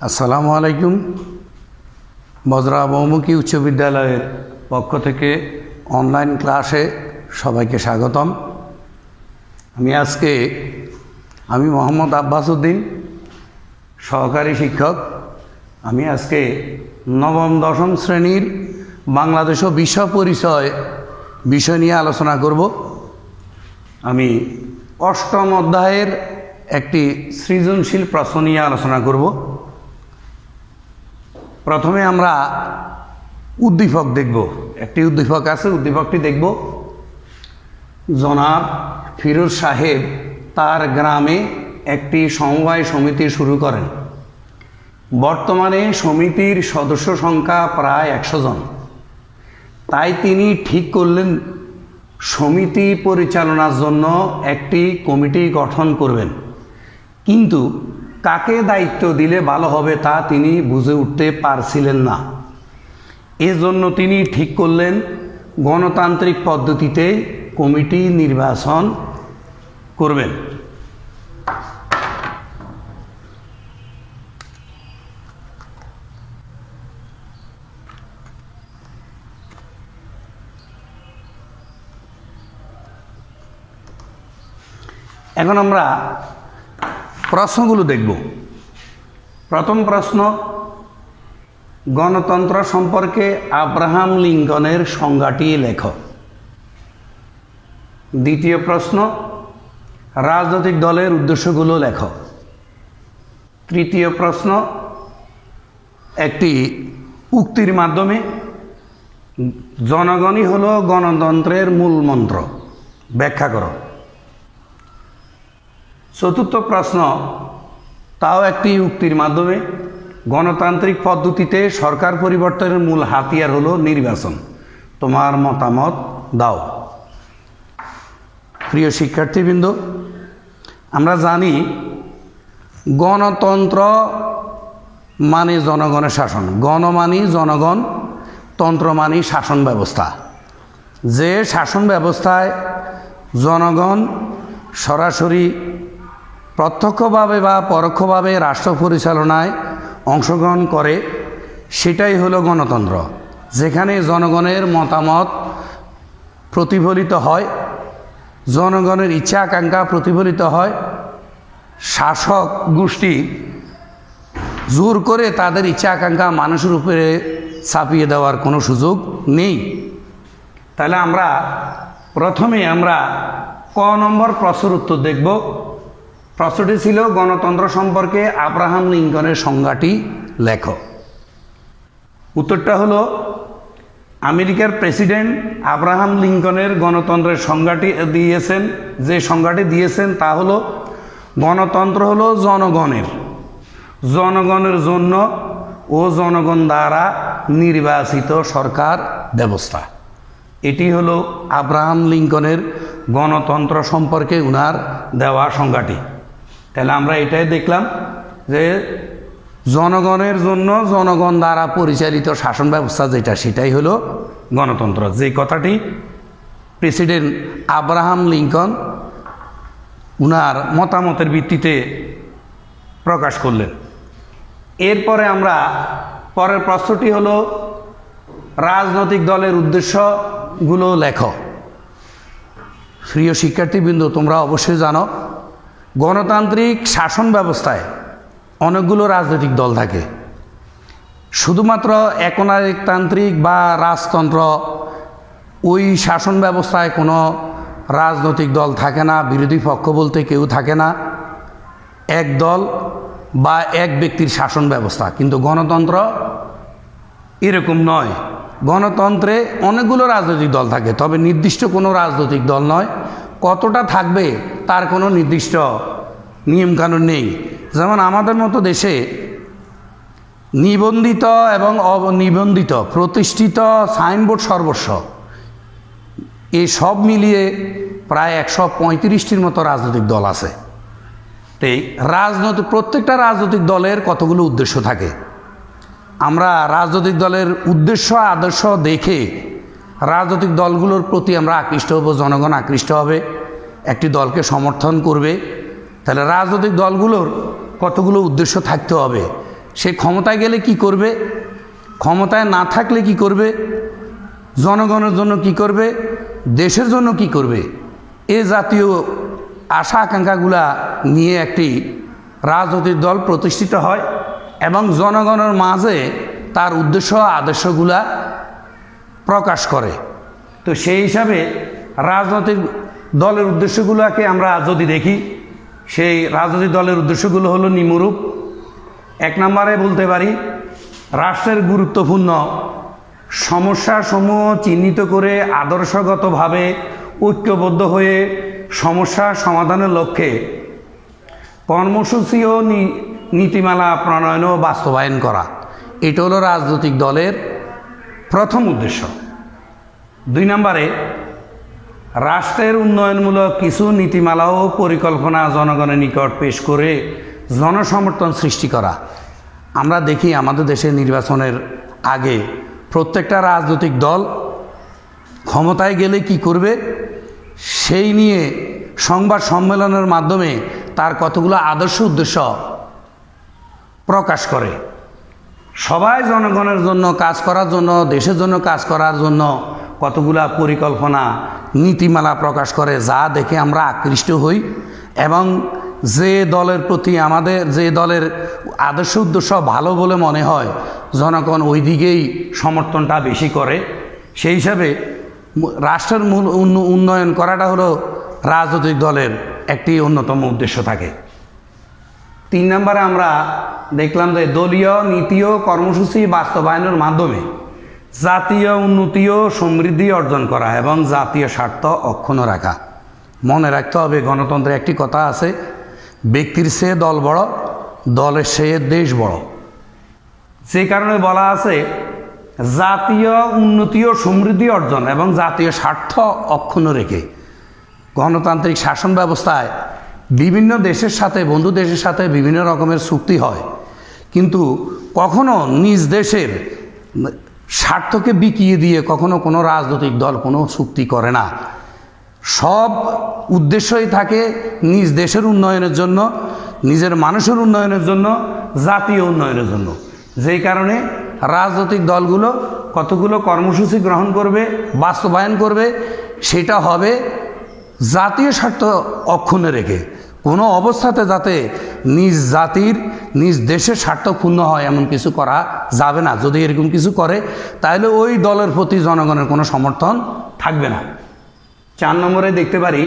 আসসালামু আলাইকুম। বজরা বহুমুখী উচ্চ বিদ্যালয়ের পক্ষ থেকে অনলাইন ক্লাসে সবাইকে স্বাগতম। আমি আজকে, আমি মোহাম্মদ আব্বাস উদ্দিন, সহকারী শিক্ষক। আমি আজকে নবম, দশম শ্রেণির বাংলাদেশ ও বিশ্ব পরিচয় বিষয় নিয়ে আলোচনা করব। আমি অষ্টম অধ্যায়ের একটি সৃজনশীল প্রশ্ন নিয়ে আলোচনা করব। প্রথমে আমরা উদ্দীপক দেখব। একটি উদ্দীপক আছে, উদ্দীপকটি দেখব। জনাব ফিরোজ সাহেব তার গ্রামে একটি সমবায় সমিতি শুরু করেন। বর্তমানে সমিতির সদস্য সংখ্যা প্রায় একশো জন। তাই তিনি ঠিক করলেন, সমিতি পরিচালনার জন্য একটি কমিটি গঠন করবেন। কিন্তু কাকে দায়িত্ব দিলে ভালো হবে তা তিনি বুঝে উঠতে পারছিলেন না। এজন্য তিনি ঠিক করলেন, গণতান্ত্রিক পদ্ধতিতে কমিটি নির্বাচন করবেন। এখন আমরা প্রশ্নগুলো দেখব। প্রথম প্রশ্ন, গণতন্ত্র সম্পর্কে আব্রাহাম লিঙ্কনের সংজ্ঞাটি লেখ। দ্বিতীয় প্রশ্ন, রাজনৈতিক দলের উদ্দেশ্যগুলো লেখ। তৃতীয় প্রশ্ন, একটি উক্তির মাধ্যমে, জনগণই হলো গণতন্ত্রের মূল মন্ত্র। ব্যাখ্যা করো। চতুর্থ প্রশ্ন, তাও একটি উক্তির মাধ্যমে, গণতান্ত্রিক পদ্ধতিতে সরকার পরিবর্তনের মূল হাতিয়ার হলো নির্বাচন। তোমার মতামত দাও। প্রিয় শিক্ষার্থীবৃন্দ, আমরা জানি গণতন্ত্র মানে জনগণের শাসন। গণ মানি জনগণ, তন্ত্র মানি শাসন ব্যবস্থা। যে শাসন ব্যবস্থায় জনগণ সরাসরি প্রত্যক্ষভাবে বা পরোক্ষভাবে রাষ্ট্র পরিচালনায় অংশগ্রহণ করে, সেটাই হলো গণতন্ত্র, যেখানে জনগণের মতামত প্রতিফলিত হয়, জনগণের ইচ্ছা আকাঙ্ক্ষা প্রতিফলিত হয়, শাসক গোষ্ঠী জোর করে তাদের ইচ্ছা আকাঙ্ক্ষা মানুষের উপরে ছাপিয়ে দেওয়ার কোনো সুযোগ নেই। তাহলে আমরা প্রথমে আমরা ক নম্বর প্রশ্নের উত্তর দেখব। প্রশ্নটি ছিল গণতন্ত্র সম্পর্কে আব্রাহাম লিঙ্কনের সংজ্ঞাটি লেখ। উত্তরটা হলো, আমেরিকার প্রেসিডেন্ট আব্রাহাম লিঙ্কনের গণতন্ত্রের সংজ্ঞাটি দিয়েছেন। যে সংজ্ঞাটি দিয়েছেন তা হলো, গণতন্ত্র হলো জনগণের। জনগণের জন্য ও জনগণ দ্বারা নির্বাচিত সরকার ব্যবস্থা। এটি হলো আব্রাহাম লিঙ্কনের গণতন্ত্র সম্পর্কে উনার দেওয়া সংজ্ঞাটি। তাহলে আমরা এটাই দেখলাম যে জনগণের জন্য জনগণ দ্বারা পরিচালিত শাসন ব্যবস্থা যেটা, সেটাই হলো গণতন্ত্র। যে কথাটি প্রেসিডেন্ট আব্রাহাম লিঙ্কন উনার মতামতের ভিত্তিতে প্রকাশ করলেন। এরপরে আমরা পরের প্রশ্নটি হলো, রাজনৈতিক দলের উদ্দেশ্যগুলো লেখ। প্রিয় শিক্ষার্থীবৃন্দ, তোমরা অবশ্যই জানো গণতান্ত্রিক শাসন ব্যবস্থায় অনেকগুলো রাজনৈতিক দল থাকে। শুধুমাত্র একনায়কতান্ত্রিক বা রাজতন্ত্র, ওই শাসন ব্যবস্থায় কোনো রাজনৈতিক দল থাকে না, বিরোধী পক্ষ বলতে কেউ থাকে না। এক দল বা এক ব্যক্তির শাসন ব্যবস্থা। কিন্তু গণতন্ত্র এরকম নয়। গণতন্ত্রে অনেকগুলো রাজনৈতিক দল থাকে, তবে নির্দিষ্ট কোনো রাজনৈতিক দল নয়। কতটা থাকবে তার কোনো নির্দিষ্ট নিয়মকানুন নেই। যেমন আমাদের মতো দেশে নিবন্ধিত এবং অনিবন্ধিত, প্রতিষ্ঠিত সাইনবোর্ড সর্বস্ব এই সব মিলিয়ে প্রায় একশো পঁয়ত্রিশটির মতো রাজনৈতিক দল আছে। তো এই রাজনৈতিক প্রত্যেকটা রাজনৈতিক দলের কতগুলো উদ্দেশ্য থাকে? আমরা রাজনৈতিক দলের উদ্দেশ্য, আদর্শ দেখে রাজনৈতিক দলগুলোর প্রতি আমরা আকৃষ্ট হব, জনগণ আকৃষ্ট হবে, একটি দলকে সমর্থন করবে। তাহলে রাজনৈতিক দলগুলোর কতগুলো উদ্দেশ্য থাকতে হবে? সে ক্ষমতায় গেলে কি করবে? ক্ষমতায় না থাকলে কি করবে? জনগণের জন্য কি করবে? দেশের জন্য কি করবে? এ জাতীয় আশা আকাঙ্ক্ষাগুলা নিয়ে একটি রাজনৈতিক দল প্রতিষ্ঠিত হয় এবং জনগণের মাঝে তার উদ্দেশ্য, আদর্শগুলা প্রকাশ করে। তো সেই হিসাবে রাজনৈতিক দলের উদ্দেশ্যগুলোকে আমরা যদি দেখি, সেই রাজনৈতিক দলের উদ্দেশ্যগুলো হলো নিম্নরূপ। এক নম্বরে বলতে পারি, রাষ্ট্রের গুরুত্বপূর্ণ সমস্যাসমূহ চিহ্নিত করে আদর্শগতভাবে ঐক্যবদ্ধ হয়ে সমস্যা সমাধানের লক্ষ্যে কর্মসূচি ও নীতিমালা প্রণয়ন ও বাস্তবায়ন করা। এটা হলো রাজনৈতিক দলের প্রথম উদ্দেশ্য। দুই নম্বরে, রাষ্ট্রের উন্নয়নমূলক কিছু নীতিমালা ও পরিকল্পনা জনগণের নিকট পেশ করে জনসমর্থন সৃষ্টি করা। আমরা দেখি আমাদের দেশের নির্বাচনের আগে প্রত্যেকটা রাজনৈতিক দল ক্ষমতায় গেলে কি করবে? সেই নিয়ে সংবাদ সম্মেলনের মাধ্যমে তার কতগুলো আদর্শ উদ্দেশ্য প্রকাশ করে। সবাই জনগণের জন্য কাজ করার জন্য, দেশের জন্য কাজ করার জন্য কতগুলা পরিকল্পনা, নীতিমালা প্রকাশ করে, যা দেখে আমরা আকৃষ্ট হই এবং যে দলের প্রতি আমাদের, যে দলের আদর্শ উদ্দেশ্য ভালো বলে মনে হয়, জনগণ ওই দিকেই সমর্থনটা বেশি করে। সেই হিসাবে রাষ্ট্রের মূল উন্ন- উন্নয়ন করাটা হলো রাজনৈতিক দলের একটি অন্যতম উদ্দেশ্য থাকে। তিন নম্বরে আমরা দেখলাম যে দলীয় নীতি ও কর্মসূচি বাস্তবায়নের মাধ্যমে জাতীয় উন্নতি ও সমৃদ্ধি অর্জন করা এবং জাতীয় স্বার্থ অক্ষুণ্ণ রাখা। মনে রাখতে হবে, গণতন্ত্রে একটি কথা আছে, ব্যক্তির সে দল বড়, দলের সে দেশ বড়। যে কারণে বলা আছে, জাতীয় উন্নতি ও সমৃদ্ধি অর্জন এবং জাতীয় স্বার্থ অক্ষুণ্ণ রেখে গণতান্ত্রিক শাসন ব্যবস্থায় বিভিন্ন দেশের সাথে, বন্ধু দেশের সাথে বিভিন্ন রকমের চুক্তি হয়। কিন্তু কখনো নিজ দেশের স্বার্থকে বিকিয়ে দিয়ে কখনো কোনো রাজনৈতিক দল কোনো চুক্তি করে না। সব উদ্দেশ্যই থাকে নিজ দেশের উন্নয়নের জন্য, নিজের মানুষের উন্নয়নের জন্য, জাতীয় উন্নয়নের জন্য। যেই কারণে রাজনৈতিক দলগুলো কতগুলো কর্মসূচি গ্রহণ করবে, বাস্তবায়ন করবে, সেটা হবে জাতীয় স্বার্থ অক্ষুণ্ণ রেখে। কোনো অবস্থাতে যাতে নিজ জাতির, নিজ দেশের স্বার্থ ক্ষুণ্ণ হয় এমন কিছু করা যাবে না। যদি এরকম কিছু করে তাহলে ওই দলের প্রতি জনগণের কোনো সমর্থন থাকবে না। চার নম্বরে দেখতে পারি,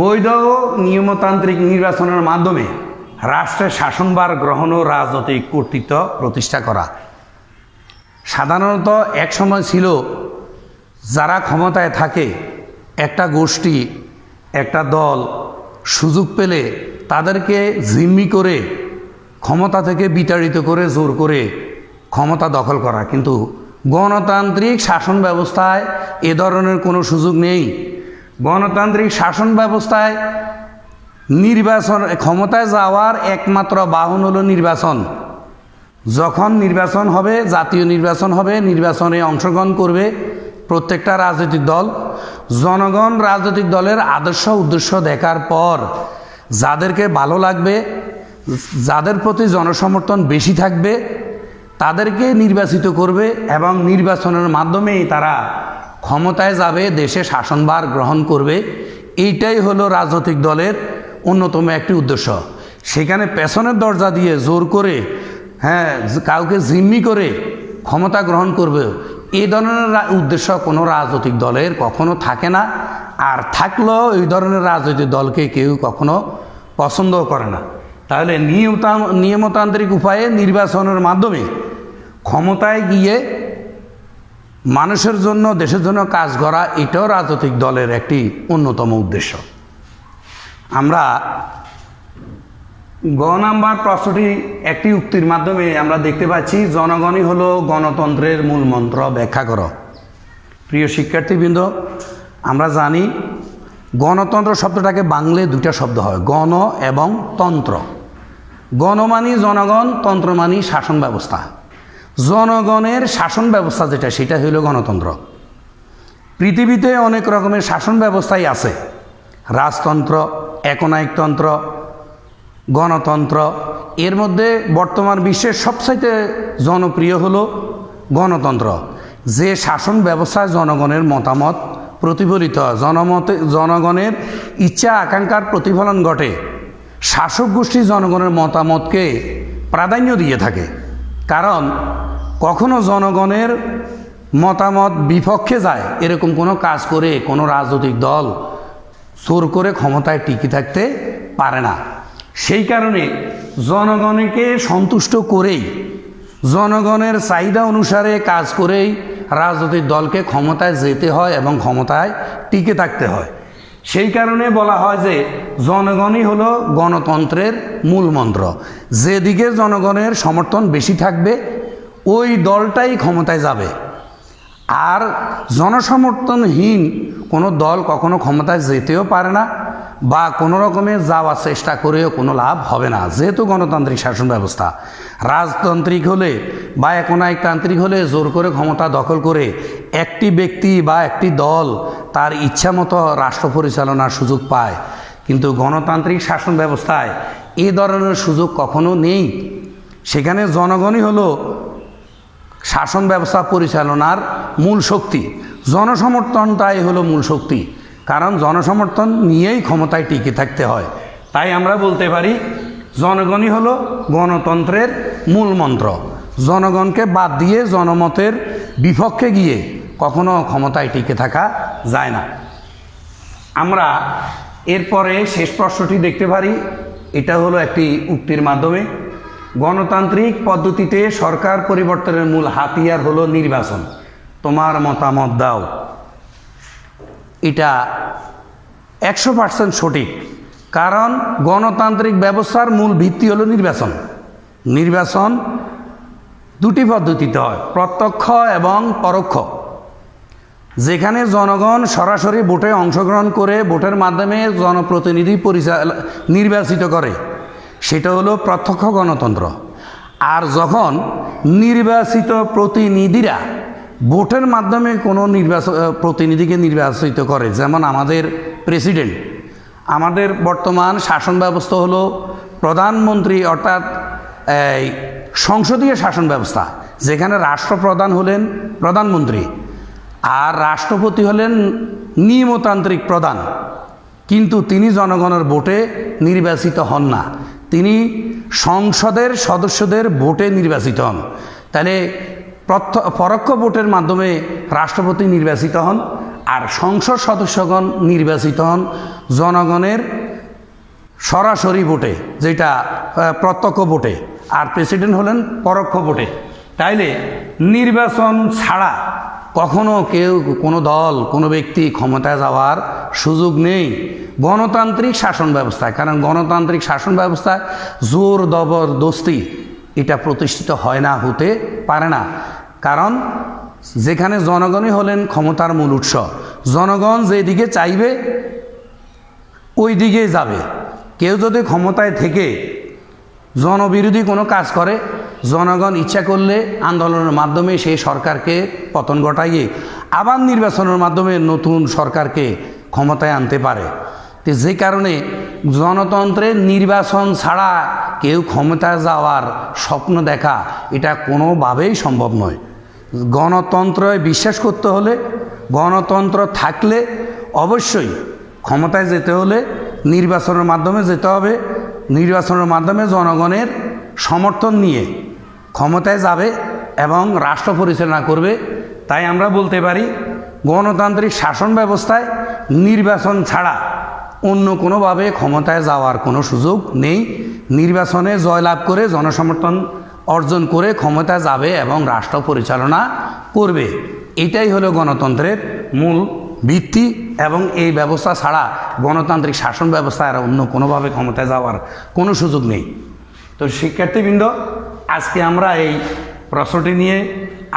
বৈধ নিয়মতান্ত্রিক নির্বাচনের মাধ্যমে রাষ্ট্রের শাসনভার গ্রহণ ও রাজনৈতিক কর্তৃত্ব প্রতিষ্ঠা করা। সাধারণত এক সময় ছিল, যারা ক্ষমতায় থাকে, একটা গোষ্ঠী একটা দল সুযোগ পেলে তাদেরকে জিম্মি করে, ক্ষমতা থেকে বিতাড়িত করে, জোর করে ক্ষমতা দখল করা। কিন্তু গণতান্ত্রিক শাসন ব্যবস্থায় এ ধরনের কোনো সুযোগ নেই। গণতান্ত্রিক শাসন ব্যবস্থায় নির্বাচন, ক্ষমতায় যাওয়ার একমাত্র বাহন হলো নির্বাচন। যখন নির্বাচন হবে, জাতীয় নির্বাচন হবে, নির্বাচনে অংশগ্রহণ করবে প্রত্যেকটা রাজনৈতিক দল। জনগণ রাজনৈতিক দলের আদর্শ উদ্দেশ্য দেখার পর যাদেরকে ভালো লাগবে, যাদের প্রতি জনসমর্থন বেশি থাকবে, তাদেরকে নির্বাচিত করবে এবং নির্বাচনের মাধ্যমেই তারা ক্ষমতায় যাবে, দেশে শাসনভার গ্রহণ করবে। এইটাই হলো রাজনৈতিক দলের অন্যতম একটি উদ্দেশ্য। সেখানে পেছনের দরজা দিয়ে জোর করে হ্যাঁ কাউকে জিম্মি করে ক্ষমতা গ্রহণ করবে। এই ধরনের উদ্দেশ্য কোনো রাজনৈতিক দলের কখনো থাকে না। আর থাকলেও এই ধরনের রাজনৈতিক দলকে কেউ কখনো পছন্দ করে না। তাহলে নিয়মতা নিয়মতান্ত্রিক উপায়ে নির্বাচনের মাধ্যমে ক্ষমতায় গিয়ে মানুষের জন্য, দেশের জন্য কাজ করা, এটাও রাজনৈতিক দলের একটি অন্যতম উদ্দেশ্য। আমরা গ নাম্বার প্রশ্নটি একটি উক্তির মাধ্যমে আমরা দেখতে পাচ্ছি, জনগণই হলো গণতন্ত্রের মূল মন্ত্র, ব্যাখ্যা করো। প্রিয় শিক্ষার্থীবৃন্দ, আমরা জানি গণতন্ত্র শব্দটাকে বাংলায় দুইটা শব্দ হয়, গণ এবং তন্ত্র। গণ মানি জনগণ, তন্ত্র মানি শাসন ব্যবস্থা। জনগণের শাসন ব্যবস্থা যেটা, সেটা হইল গণতন্ত্র। পৃথিবীতে অনেক রকমের শাসন ব্যবস্থাই আছে। রাজতন্ত্র, একনায়কতন্ত্র গণতন্ত্র। এর মধ্যে বর্তমান বিশ্বের সবচাইতে জনপ্রিয় হলো গণতন্ত্র। যে শাসন ব্যবস্থায় জনগণের মতামত প্রতিফলিত, জনমতে, জনগণের ইচ্ছা আকাঙ্ক্ষার প্রতিফলন ঘটে। শাসক গোষ্ঠী জনগণের মতামতকে প্রাধান্য দিয়ে থাকে। কারণ কখনো জনগণের মতামত বিপক্ষে যায়, এরকম কোনো কাজ করে কোনো রাজনৈতিক দল জোর করে ক্ষমতায় টিকে থাকতে পারে না। সেই কারণে জনগণকে সন্তুষ্ট করেই, জনগণের চাহিদা অনুসারে কাজ করেই রাজনৈতিক দলকে ক্ষমতায় যেতে হয় এবং ক্ষমতায় টিকে থাকতে হয়। সেই কারণে বলা হয় যে জনগণই হলো গণতন্ত্রের মূল মন্ত্র। যেদিকে জনগণের সমর্থন বেশি থাকবে, ওই দলটাই ক্ষমতায় যাবে। আর জনসমর্থনহীন কোনো দল কখনো ক্ষমতায় যেতেও পারে না। বা কোনো রকমের যাওয়ার চেষ্টা করেও কোনো লাভ হবে না। যেহেতু গণতান্ত্রিক শাসন ব্যবস্থা, রাজতান্ত্রিক হলে বা একনায়কতান্ত্রিক হলে জোর করে ক্ষমতা দখল করে একটি ব্যক্তি বা একটি দল তার ইচ্ছা মতো রাষ্ট্র পরিচালনার সুযোগ পায়। কিন্তু গণতান্ত্রিক শাসন ব্যবস্থায় এ ধরনের সুযোগ কখনো নেই। সেখানে জনগণই হলো শাসন ব্যবস্থা পরিচালনার মূল শক্তি। জনসমর্থনটাই হলো মূল শক্তি। কারণ জনসমর্থন নিয়েই ক্ষমতায় টিকে থাকতে হয়। তাই আমরা বলতে পারি, জনগণই হলো গণতন্ত্রের মূল মন্ত্র। জনগণকে বাদ দিয়ে জনমতের বিপক্ষে গিয়ে কখনো ক্ষমতায় টিকে থাকা যায় না। আমরা এরপরে শেষ প্রশ্নটি দেখতে পারি, এটা হলো একটি উক্তির মাধ্যমে, গণতান্ত্রিক পদ্ধতিতে সরকার পরিবর্তনের মূল হাতিয়ার হলো নির্বাচন। তোমার মতামত দাও। এটা একশো পার্সেন্ট সঠিক। কারণ গণতান্ত্রিক ব্যবস্থার মূল ভিত্তি হলো নির্বাচন। নির্বাচন দুটি পদ্ধতিতে হয়, প্রত্যক্ষ এবং পরোক্ষ। যেখানে জনগণ সরাসরি ভোটে অংশগ্রহণ করে ভোটের মাধ্যমে জনপ্রতিনিধি পরিচাল নির্বাচিত করে, সেটা হলো প্রত্যক্ষ গণতন্ত্র। আর যখন নির্বাচিত প্রতিনিধিরা ভোটের মাধ্যমে কোনো নির্বাচন প্রতিনিধিকে নির্বাচিত করে, যেমন আমাদের প্রেসিডেন্ট। আমাদের বর্তমান শাসন ব্যবস্থা হলো প্রধানমন্ত্রী অর্থাৎ, এই সংসদীয় শাসন ব্যবস্থা, যেখানে রাষ্ট্রপ্রধান হলেন প্রধানমন্ত্রী আর রাষ্ট্রপতি হলেন নিয়মতান্ত্রিক প্রধান। কিন্তু তিনি জনগণের ভোটে নির্বাচিত হন না। তিনি সংসদের সদস্যদের ভোটে নির্বাচিত হন। তাহলে পরোক্ষ ভোটের মাধ্যমে রাষ্ট্রপতি নির্বাচিত হন আর সংসদ সদস্যগণ নির্বাচিত হন জনগণের সরাসরি ভোটে, যেটা প্রত্যক্ষ ভোটে। আর প্রেসিডেন্ট হলেন পরোক্ষ ভোটে। তাইলে নির্বাচন ছাড়া কখনো কেউ, কোনো দল, কোনো ব্যক্তি ক্ষমতায় যাওয়ার সুযোগ নেই গণতান্ত্রিক শাসন ব্যবস্থায়। কারণ গণতান্ত্রিক শাসন ব্যবস্থায় জোর দবরদস্তি এটা প্রতিষ্ঠিত হয় না, হতে পারে না। কারণ যেখানে জনগণই হলেন ক্ষমতার মূল উৎস, জনগণ যেদিকে চাইবে ওই দিকেই যাবে। কেউ যদি ক্ষমতায় থেকে জনবিরোধী কোনো কাজ করে, জনগণ ইচ্ছা করলে আন্দোলনের মাধ্যমে সেই সরকারকে পতন ঘটাইয়ে আবার নির্বাচনের মাধ্যমে নতুন সরকারকে ক্ষমতায় আনতে পারে। তো যে কারণে গণতন্ত্রের নির্বাচন ছাড়া কেউ ক্ষমতায় যাওয়ার স্বপ্ন দেখা, এটা কোনোভাবেই সম্ভব নয়। গণতন্ত্রে বিশ্বাস করতে হলে, গণতন্ত্র থাকলে অবশ্যই ক্ষমতায় যেতে হলে নির্বাচনের মাধ্যমে যেতে হবে। নির্বাচনের মাধ্যমে জনগণের সমর্থন নিয়ে ক্ষমতায় যাবে এবং রাষ্ট্র পরিচালনা করবে। তাই আমরা বলতে পারি, গণতান্ত্রিক শাসন ব্যবস্থায় নির্বাচন ছাড়া অন্য কোনোভাবে ক্ষমতায় যাওয়ার কোনো সুযোগ নেই। নির্বাচনে জয়লাভ করে জনসমর্থন অর্জন করে ক্ষমতা যাবে এবং রাষ্ট্র পরিচালনা করবে। এটাই হলো গণতন্ত্রের মূল ভিত্তি এবং এই ব্যবস্থা ছাড়া গণতান্ত্রিক শাসন ব্যবস্থা আর অন্য কোনোভাবে ক্ষমতায় যাওয়ার কোনো সুযোগ নেই। তো শিক্ষার্থীবৃন্দ আজকে আমরা এই প্রশ্নটি নিয়ে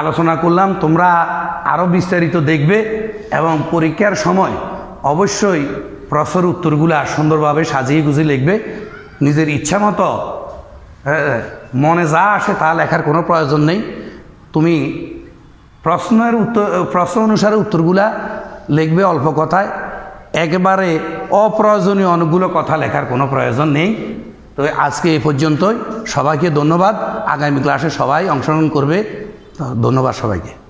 আলোচনা করলাম। তোমরা আরও বিস্তারিত দেখবে এবং পরীক্ষার সময় অবশ্যই প্রশ্নের উত্তরগুলো সুন্দরভাবে সাজিয়ে গুজিয়ে লিখবে। নিজের ইচ্ছা মতো হ্যাঁ, মনে যা আসে তা লেখার কোনো প্রয়োজন নেই। তুমি প্রশ্নের উত্তর, প্রশ্ন অনুসারে উত্তরগুলা লিখবে অল্প কথায়। একেবারে অপ্রয়োজনীয় অনেকগুলো কথা লেখার কোনো প্রয়োজন নেই। তো আজকে এ পর্যন্তই। সবাইকে ধন্যবাদ। আগামী ক্লাসে সবাই অংশগ্রহণ করবে। ধন্যবাদ সবাইকে।